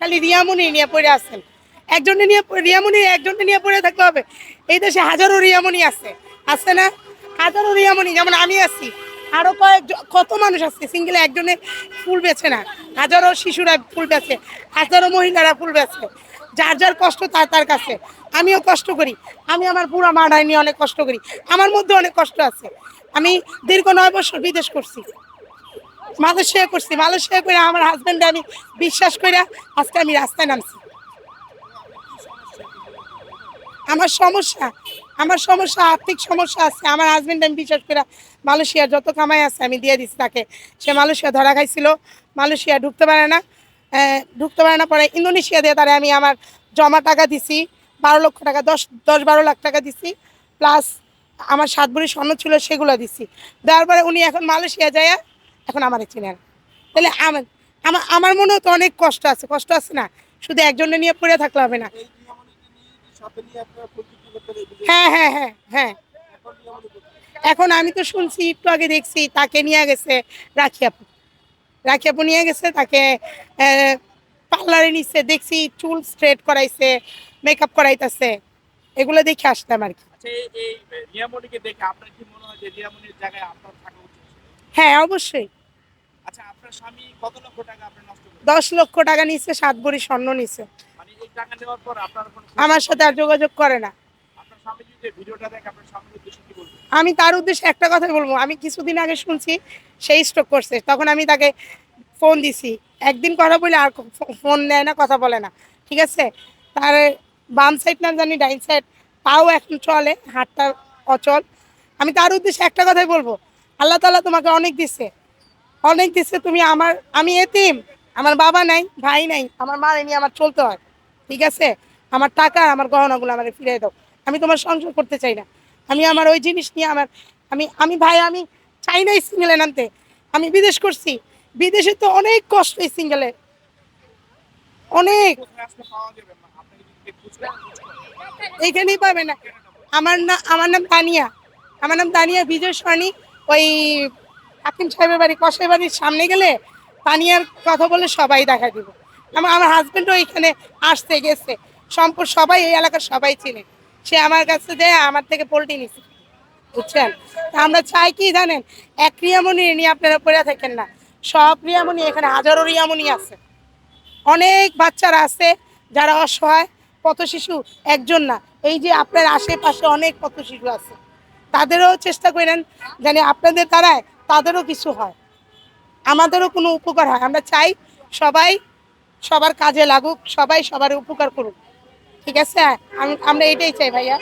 খালি রিয়ামুনি নিয়ে পড়ে আছেন। একজনে নিয়ে রিয়ামুনি একজনে নিয়ে পড়ে থাকতে হবে। এই দেশে হাজারো রিয়ামুনি আছে। আছে না? হাজারো রিয়ামুনি, যেমন আমি আছি। আরও কয়েক কত মানুষ আছে? সিঙ্গেলে একজনে ফুল বেছে না। হাজারো শিশুরা ফুল বেছে। হাজারো মহিলারা ফুল বেছে। যার যার কষ্ট তার তার কাছে। আমিও কষ্ট করি। আমি আমার পুরো মাড়াই নিয়ে অনেক কষ্ট করি। আমার মধ্যে অনেক কষ্ট আছে। আমি দীর্ঘ নয় বছর বিদেশ করছি। মালয়েশিয়া করছি, মালয়েশিয়া করে আমার হাজবেন্ড আমি বিশ্বাস করে আজকে আমি রাস্তায় নামছি। আমার সমস্যা আমার সমস্যা, আর্থিক সমস্যা আছে, আমার হাজবেন্ড আমি বিশ্বাস করে মালয়েশিয়ার যত কামাই আছে আমি দিয়ে দিচ্ছি তাকে। সে মালয়েশিয়া ধরা খাইছিল, মালয়েশিয়া ঢুকতে পারে না ঢুকতে পারে না, পরে ইন্দোনেশিয়া দিয়ে তারে আমি আমার জমা টাকা দিছি, বারো লক্ষ টাকা, দশ দশ, বারো লাখ টাকা দিছি প্লাস আমার সাত ভরি স্বর্ণ ছিল সেগুলো দিছি। দেওয়ার পরে উনি এখন মালয়েশিয়া যায় এখন আমার চিনেন তাহলে আমার আমার আমার মনেও তো অনেক কষ্ট আছে। কষ্ট আছে না? শুধু একজনে নিয়ে পড়ে থাকলে হবে না। হ্যাঁ হ্যাঁ হ্যাঁ হ্যাঁ। এখন আমি তো শুনছি, একটু আগে দেখছি, তাকে নিয়ে গেছে রাখি আপু। রাখি আপু নিয়ে গেছে, তাকে পার্লারে নিচ্ছে দেখছি চুল স্ট্রেট করাইছে মেকআপ করাইতেছে। এগুলো দেখে আসতাম আর কি। হয় অবশ্যই। আচ্ছা আপনার স্বামী কত লক্ষ টাকা আপনি নষ্ট করেন দশ লক্ষ টাকা নিচ্ছে সাত ভরি স্বর্ণ নিচ্ছে। মানে এই টাকা নেওয়ার পর আপনার কোনো আমার সাথে আর যোগাযোগ করে না। আপনার স্বামী যদি ভিডিওটা দেখে আপনার স্বামীর উদ্দেশ্যে কি বলবেন? আমি তার উদ্দেশ্যে একটা কথাই বলব। আমি কিছুদিন আগে শুনছি সেই স্ট্রোক করছে। তখন আমি তাকে ফোন দিছি। একদিন কথা বলে আর ফোন নেয় না কথা বলে না। ঠিক আছে? তার বাম সাইড না জানি ডাইন সাইড পাও এখন চলে হাতটা অচল। আমি তার উদ্দেশ্যে একটা কথাই বলব। আল্লাহ তালা তোমাকে অনেক দিচ্ছে অনেক দিচ্ছে তুমি আমার, আমি এতিম। আমার বাবা নাই, ভাই নাই, আমার মা নিয়ে আমার চলতে হয়। ঠিক আছে? আমার টাকা, আমার গহনাগুলো আমাকে ফিরিয়ে দাও। আমি তোমার সংসার করতে চাই না। আমি আমার ওই জিনিস নিয়ে আমার, আমি আমি ভাই, আমি চাই নাই সিঙ্গেলে নামতে। আমি বিদেশ করছি। বিদেশে তো অনেক কষ্ট এই সিঙ্গেলে অনেক। এইখানেই পাবে না। আমার না, আমার নাম তানিয়া। আমার নাম তানিয়া, বিজয় সরণি ওই হাকিম সাহেবের বাড়ি কষাই বাড়ির সামনে গেলে তানিয়ার কথা বলে সবাই দেখা দিব। আমার আমার হাজব্যান্ডও এখানে আসতে গেছে। সম্পর্ক সবাই, এই এলাকার সবাই চিনে। সে আমার কাছে দেয় আমার থেকে পোল্ট্রি নিছে। বুঝছেন? তা আমরা চাই কি জানেন? এক রিয়ামণি নিয়ে আপনারা পড়ে থাকেন না। সব রিয়ামণি, এখানে হাজারো রিয়ামণি আছে। অনেক বাচ্চারা আছে যারা অসহায় পথ শিশু একজন না। এই যে আপনার আশেপাশে অনেক পথ শিশু আছে। তাদেরও চেষ্টা করেন যেন আপনাদের দ্বারায় তাদেরও কিছু হয়। আমাদেরও কোনো উপকার হয়। আমরা চাই সবাই সবার কাজে লাগুক, সবাই সবার উপকার করুক। ঠিক আছে? আমি, আমরা এটাই চাই ভাইয়া।